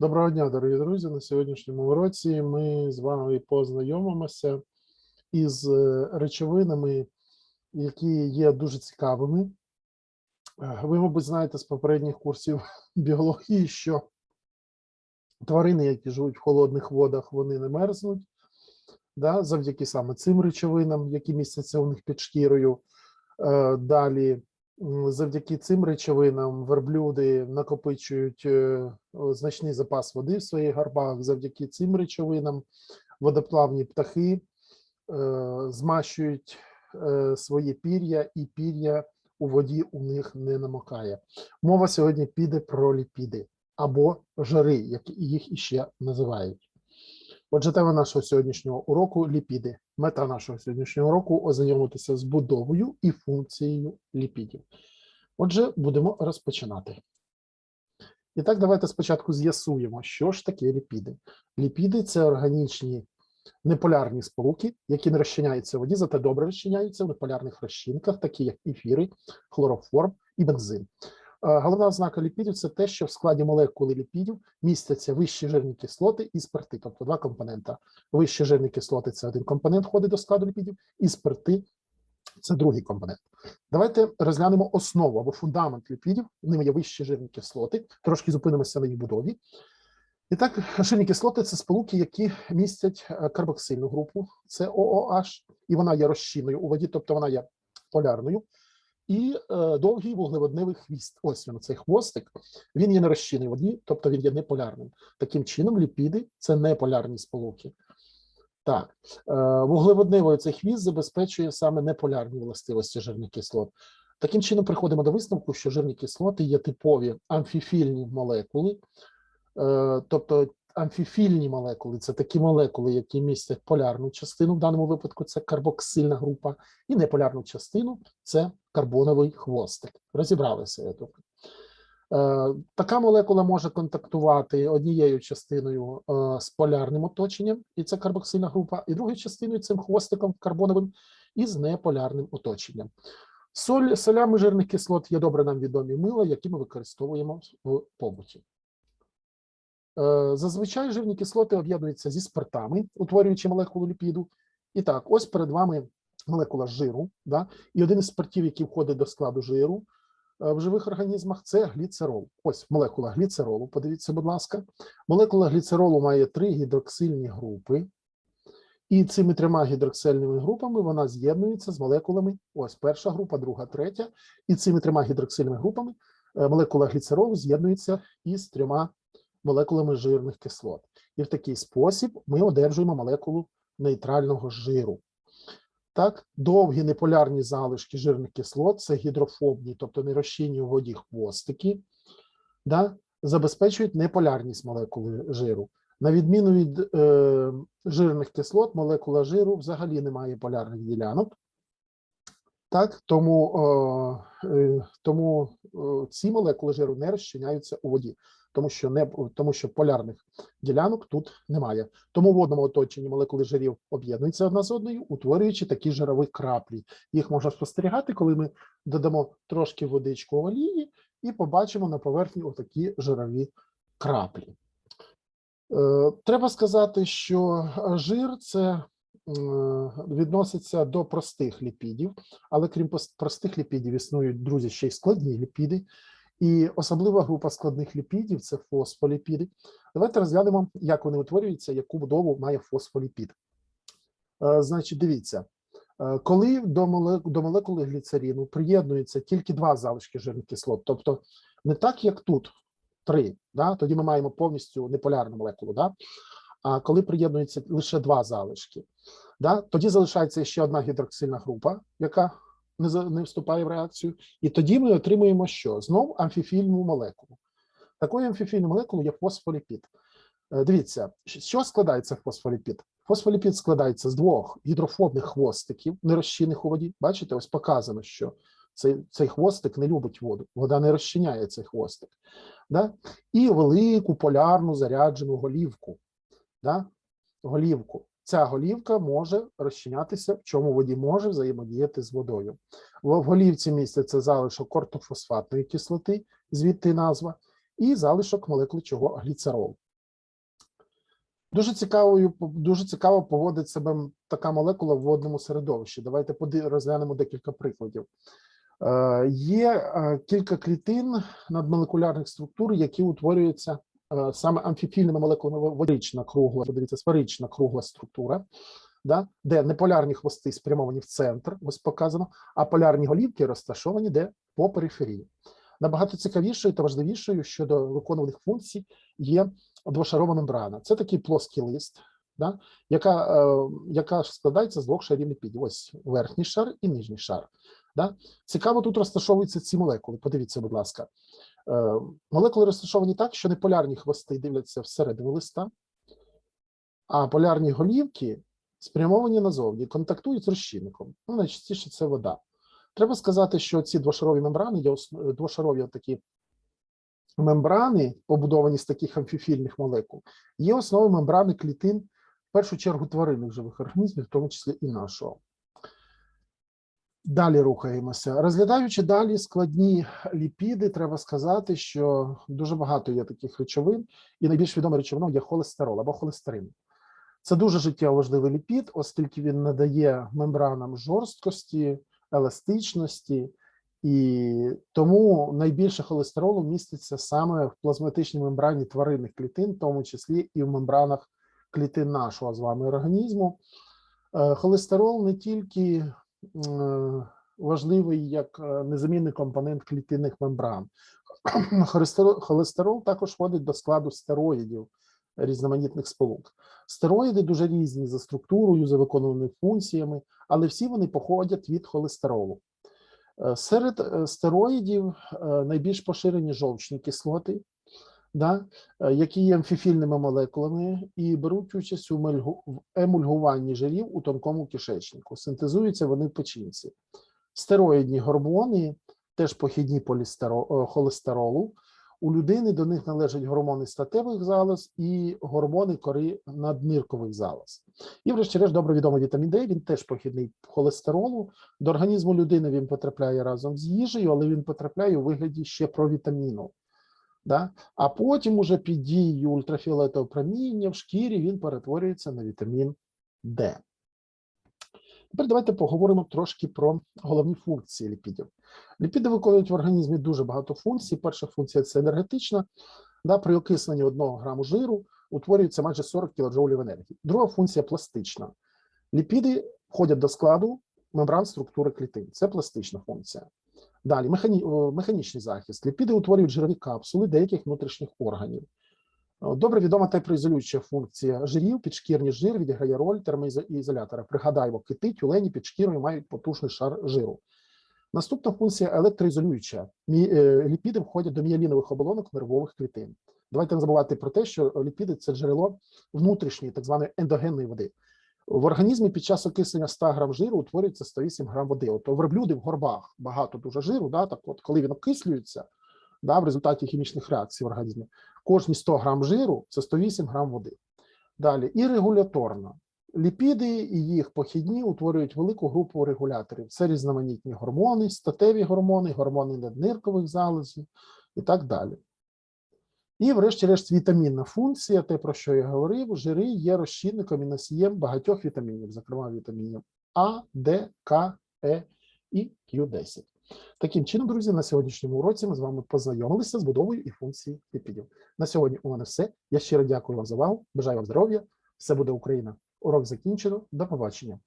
Доброго дня, дорогі друзі. На сьогоднішньому уроці ми з вами познайомимося із е, речовинами, які є дуже цікавими. Е, Ви, мабуть, знаєте з попередніх курсів біології, що тварини, які живуть в холодних водах, вони не мерзнуть. Да, завдяки саме цим речовинам, які містяться у них під шкірою. Е, Далі Завдяки цим речовинам верблюди накопичують е, значний запас води в своїх гарбах. Завдяки цим речовинам водоплавні птахи е, змащують е, свої пір'я, і пір'я у воді у них не намокає. Мова сьогодні піде про ліпіди або жири, як їх іще називають. Отже, тема нашого сьогоднішнього уроку ліпіди. Мета нашого сьогоднішнього уроку ознайомитися з будовою і функцією ліпідів. Отже, будемо розпочинати. І так, давайте спочатку з'ясуємо, що ж таке ліпіди. Ліпіди це органічні неполярні сполуки, які не розчиняються в воді, зате добре розчиняються в неполярних розчинках, такі як ефіри, хлороформ і бензин. Е, Головна ознака ліпідів це те, що в складі молекули ліпідів містяться вищі жирні кислоти і спирти, тобто два компонента. Вищі жирні кислоти це один компонент входить до складу ліпідів, і спирти це другий компонент. Давайте розглянемо основу або фундамент ліпідів. Ними є вищі жирні кислоти. Трошки зупинимося на їх будові. І так, жирні кислоти це сполуки, які містять е, карбоксильну групу, це ООH, і вона є розчинною у воді, тобто вона є полярною. І е, довгий вуглеводневий хвіст. Ось він, цей хвостик. Він є не розчинний воді, тобто він є неполярним. Таким чином, ліпіди це неполярні сполуки. Так, е, вуглеводневий цей хвіст забезпечує саме неполярні властивості жирних кислот. Таким чином, приходимо до висновку, що жирні кислоти є типові амфіфільні молекули, е, тобто амфіфільні молекули це такі молекули, які містять полярну частину, в даному випадку це карбоксильна група, і неполярну частину це карбоновий хвостик. Розібралися я тут. Е, Така молекула може контактувати однією частиною е, з полярним оточенням, і це карбоксильна група, і другою частиною цим хвостиком карбоновим із неполярним оточенням. Соль, солями жирних кислот є добре нам відомі мила, які ми використовуємо в побуті. Е, Зазвичай жирні кислоти об'єднуються зі спиртами, утворюючи молекулу ліпіду. І так, ось перед вами молекула жиру, да? і один із спиртів, який входить до складу жиру, е, в живих організмах це гліцерол. Ось молекула гліцеролу. Подивіться, будь ласка. Молекула гліцеролу має три гідроксильні групи, і цими трьома гідроксильними групами вона з'єднується з молекулами. Ось перша група, друга, третя. І цими трьома гідроксильними групами е, молекула гліцеролу з'єднується із трьома молекулами жирних кислот. І в такий спосіб ми одержуємо молекулу нейтрального жиру. Так, довгі неполярні залишки жирних кислот це гідрофобні, тобто нерозчинні у воді хвостики, да, забезпечують неполярність молекули жиру. На відміну від е, жирних кислот, молекула жиру взагалі не має полярних ділянок. Так, тому, е, е, тому е, ці молекули жиру не розчиняються у воді, тому що не тому, що полярних ділянок тут немає. Тому в водному оточенні молекули жирів об'єднуються одна з одною, утворюючи такі жирові краплі. Їх можна спостерігати, коли ми додамо трошки водичку олії і побачимо на поверхні отакі жирові краплі. Е, Треба сказати, що жир це е, відноситься до простих ліпідів, але крім простих ліпідів існують, друзі, ще й складні ліпіди. І особлива група складних ліпідів це фосфоліпіди. Давайте розглянемо, як вони утворюються, яку будову має фосфоліпід. Е, Значить, дивіться, е, коли до, моле- до молекули гліцерину приєднуються тільки два залишки жирних кислот, тобто не так, як тут, три, да? тоді ми маємо повністю неполярну молекулу. Да? А коли приєднуються лише два залишки, да? тоді залишається ще одна гідроксильна група, яка не, не вступає в реакцію, і тоді ми отримуємо що? Знов амфіфільну молекулу. Такою амфіфільною молекулою є фосфоліпід. Е, Дивіться, чого складається фосфоліпід? Фосфоліпід складається з двох гідрофобних хвостиків, нерозчинних у воді. Бачите, ось показано, що цей, цей хвостик не любить воду, вода не розчиняє цей хвостик. Да? І велику полярну заряджену голівку. Да? Голівку. Ця голівка може розчинятися, в чому воді може взаємодіяти з водою. В голівці міститься залишок кортофосфатної кислоти, звідти назва, і залишок молекули чого гліцерол. Дуже цікавою, дуже цікаво поводить себе така молекула в водному середовищі. Давайте розглянемо декілька прикладів. Е, Є е, кілька клітин надмолекулярних структур, які утворюються саме амфіфільними молекулами водична кругла, подивіться, сферична кругла структура, да, де неполярні хвости спрямовані в центр, ось показано, а полярні голівки розташовані де по периферії. Набагато цікавішою та важливішою щодо виконуваних функцій є двошарова мембрана. Це такий плоский лист, да, яка, е, яка складається з двох шарів ліпідів. Ось верхній шар і нижній шар. Да? Цікаво, тут розташовуються ці молекули. Подивіться, будь ласка. Е, молекули розташовані так, що неполярні хвости дивляться всередину листа, а полярні голівки спрямовані назовні, контактують з розчинником. Ну, найчастіше це вода. Треба сказати, що ці двошарові мембрани двошарові такі мембрани, побудовані з таких амфіфільних молекул, є основою мембрани клітин, в першу чергу тваринних живих організмів, в тому числі і нашого. Далі рухаємося. Розглядаючи далі складні ліпіди, треба сказати, що дуже багато є таких речовин, і найбільш відомою речовиною є холестерол або холестерин. Це дуже життєво важливий ліпід, оскільки він надає мембранам жорсткості, еластичності, і тому найбільше холестеролу міститься саме в плазматичній мембрані тваринних клітин, в тому числі і в мембранах клітин нашого з вами організму. Е, Холестерол не тільки важливий як е, незамінний компонент клітинних мембран. Холестерол, також входить до складу стероїдів різноманітних сполук. Стероїди дуже різні за структурою, за виконуваними функціями, але всі вони походять від холестеролу. Е, Серед е, стероїдів е, найбільш поширені жовчні кислоти, да, е, які є амфіфільними молекулами і беруть участь у емульгуванні жирів у тонкому кишечнику. Синтезуються вони в печінці. Стероїдні гормони теж похідні е, холестеролу. У людини до них належать гормони статевих залоз і гормони кори надниркових залоз. І, врешті-решт, добре відомий вітамін Д, він теж похідний холестеролу. До організму людини він потрапляє разом з їжею, але він потрапляє у вигляді ще провітаміну. Да? А потім, уже під дією ультрафіолетового проміння в шкірі він перетворюється на вітамін Д. Тепер давайте поговоримо трошки про головні функції ліпідів. Ліпіди виконують в організмі дуже багато функцій. Перша функція це енергетична. Да, при окисленні 1 граму жиру утворюється майже 40 кДж енергії. Друга функція пластична. Ліпіди входять до складу мембран структури клітин. Це пластична функція. Далі механі... механічний захист. Ліпіди утворюють жирові капсули деяких внутрішніх органів. Добре відома теплоізолююча функція жирів, підшкірний жир відіграє роль термоізолятора. Пригадаємо, кити, тюлені під шкірою мають потужний шар жиру. Наступна функція електроізолююча. Е, Ліпіди входять до мієлінових оболонок нервових клітин. Давайте не забувати про те, що ліпіди це джерело внутрішньої, так званої ендогенної води. В організмі під час окислення 100 грам жиру утворюється 108 грам води. От у верблюди в горбах багато дуже жиру, да, так от, коли він окислюється да, в результаті хімічних реакцій в організмі, кожні 100 грам жиру це 108 грам води. Далі і регуляторна. Ліпіди і їх похідні утворюють велику групу регуляторів. Це різноманітні гормони, статеві гормони, гормони надниркових залозів і так далі. І, врешті-решт, вітамінна функція, те, про що я говорив, жири є розчинником і носієм багатьох вітамінів, зокрема вітамінів А, Д, К, Е і Q10. Таким чином, друзі, на сьогоднішньому уроці ми з вами познайомилися з будовою і функцією ліпідів. На сьогодні у мене все. Я щиро дякую вам за увагу. Бажаю вам здоров'я. Все буде Україна. Урок закінчено. До побачення.